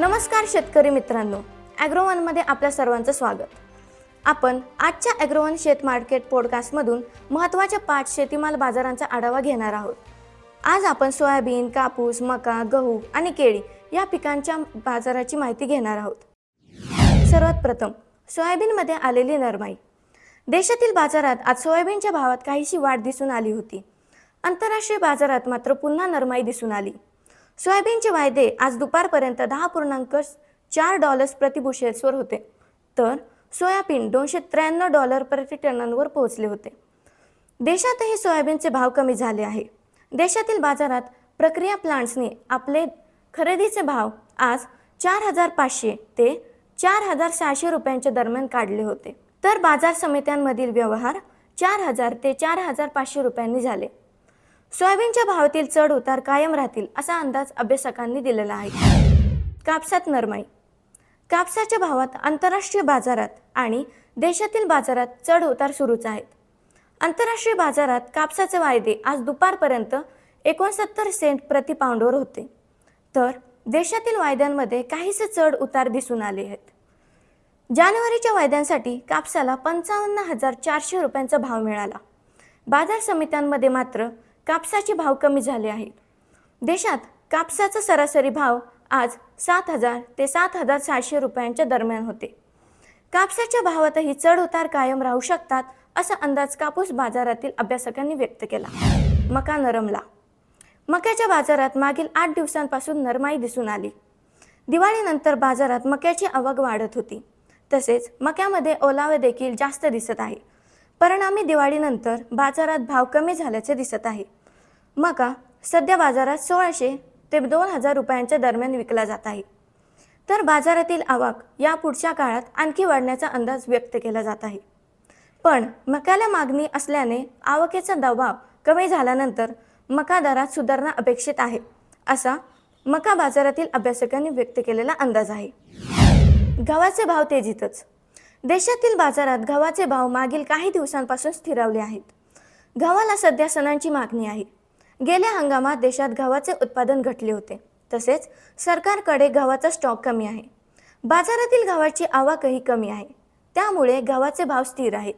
नमस्कार शेतकरी मित्रांनो ॲग्रोवनमध्ये आपल्या सर्वांचं स्वागत. आपण आजच्या ॲग्रोवन शेत मार्केट पॉडकास्टमधून महत्त्वाच्या पाच शेतीमाल बाजारांचा आढावा घेणार आहोत. आज आपण सोयाबीन कापूस मका गहू आणि केळी या पिकांच्या बाजाराची माहिती घेणार आहोत. सर्वात प्रथम सोयाबीनमध्ये आलेली नरमाई. देशातील बाजारात आज सोयाबीनच्या भावात काहीशी वाढ दिसून आली होती. आंतरराष्ट्रीय बाजारात मात्र पुन्हा नरमाई दिसून आली. सोयाबीनचे वायदे आज दुपारपर्यंत दहा पूर्णांक चार डॉलर्स प्रतिबुशेल्सवर होते. तर सोयाबीन दोनशे त्र्याण्णव डॉलर प्रति टनांवर पोहोचले होते. देशातही सोयाबीनचे भाव कमी झाले आहे. देशातील बाजारात प्रक्रिया प्लांट्सने आपले खरेदीचे भाव आज चार हजार पाचशे ते चार हजार सहाशे रुपयांच्या दरम्यान काढले होते. तर बाजार समित्यांमधील व्यवहार चार हजार ते चार हजार पाचशे रुपयांनी झाले. सोयाबीनच्या भावातील चढ उतार कायम राहतील असा अंदाज अभ्यासकांनी दिलेला आहे. कापसात नरमाई. कापसाच्या भावात आंतरराष्ट्रीय बाजारात आणि देशातील बाजारात चढ उतार सुरूच आहेत. आंतरराष्ट्रीय बाजारात कापसाचे वायदे आज दुपारपर्यंत एकोणसत्तर सेंट प्रति पाऊंडवर होते. तर देशातील वायद्यांमध्ये काहीसे चढ उतार दिसून आले आहेत. जानेवारीच्या वायद्यांसाठी कापसाला पंचावन्न हजार चारशे रुपयांचा भाव मिळाला. बाजार समित्यांमध्ये मात्र कापसाचे भाव कमी झाले आहेत. देशात कापसाचा सरासरी भाव आज सात हजार ते सात हजार सहाशे रुपयांच्या दरम्यान होते. कापसाच्या भावातही चढ उतार कायम राहू शकतात असा अंदाज कापूस बाजारातील अभ्यासकांनी व्यक्त केला. मका नरमला. मक्याच्या बाजारात मागील आठ दिवसांपासून नरमाई दिसून आली. दिवाळीनंतर बाजारात मक्याची आवक वाढत होती. तसेच मक्यामध्ये ओलावे देखील जास्त दिसत आहे. परिणामी दिवाळीनंतर बाजारात भाव कमी झाल्याचे दिसत आहे. मका सध्या बाजारात सोळाशे ते दोन हजार रुपयांच्या दरम्यान विकला जात आहे. तर बाजारातील आवक या पुढच्या काळात आणखी वाढण्याचा अंदाज व्यक्त केला जात आहे. पण मक्याला मागणी असल्याने आवकेचा दबाव कमी झाल्यानंतर मका दरात सुधारणा अपेक्षित आहे असा मका बाजारातील अभ्यासकांनी व्यक्त केलेला अंदाज आहे. गव्हाचे भाव तेजीतच. देशातील बाजारात गव्हाचे भाव मागील काही दिवसांपासून स्थिरावले आहेत. गव्हाला सध्या सणांची मागणी आहे. गेल्या हंगामात देशात गव्हाचे उत्पादन घटले होते. तसेच सरकारकडे गव्हाचा स्टॉक कमी आहे. बाजारातील गव्हाची आवकही कमी आहे. त्यामुळे गव्हाचे भाव स्थिर आहेत.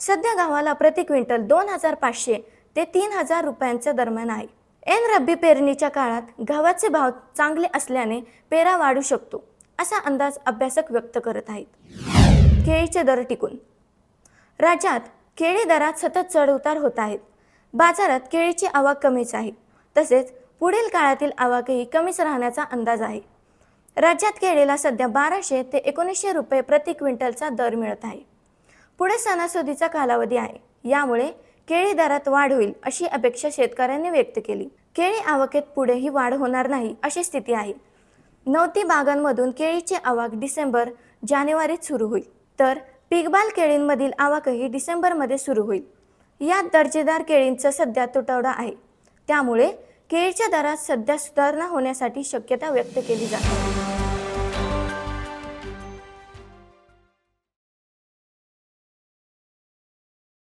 सध्या गव्हाला प्रति क्विंटल दोन हजार पाचशे ते तीन हजार रुपयांच्या दरम्यान आहे. एन रब्बी पेरणीच्या काळात गव्हाचे भाव चांगले असल्याने पेरा वाढू शकतो असा अंदाज अभ्यासक व्यक्त करत आहेत. केळीचे दर टिकून. राज्यात केळी दरात सतत चढउतार होत आहेत. बाजारात केळीची आवक कमीच आहे. तसेच पुढील काळातील आवकही कमीच राहण्याचा अंदाज आहे. राज्यात केळीला सध्या बाराशे ते एकोणीसशे रुपये प्रति क्विंटलचा दर मिळत आहे. पुढे सणासुदीचा कालावधी आहे. यामुळे केळी दरात वाढ होईल अशी अपेक्षा शेतकऱ्यांनी व्यक्त केली. केळी आवकेत पुढेही वाढ होणार नाही अशी स्थिती आहे. नवती बागांमधून केळीची आवक डिसेंबर जानेवारीत सुरू होईल. तर पिकबाल केळींमधील आवकही डिसेंबरमध्ये सुरू होईल. यात दर्जेदार केळींचा सध्या तुटवडा आहे. त्यामुळे केळीच्या दरात सध्या सुधारणा होण्यासाठी शक्यता व्यक्त केली जाते.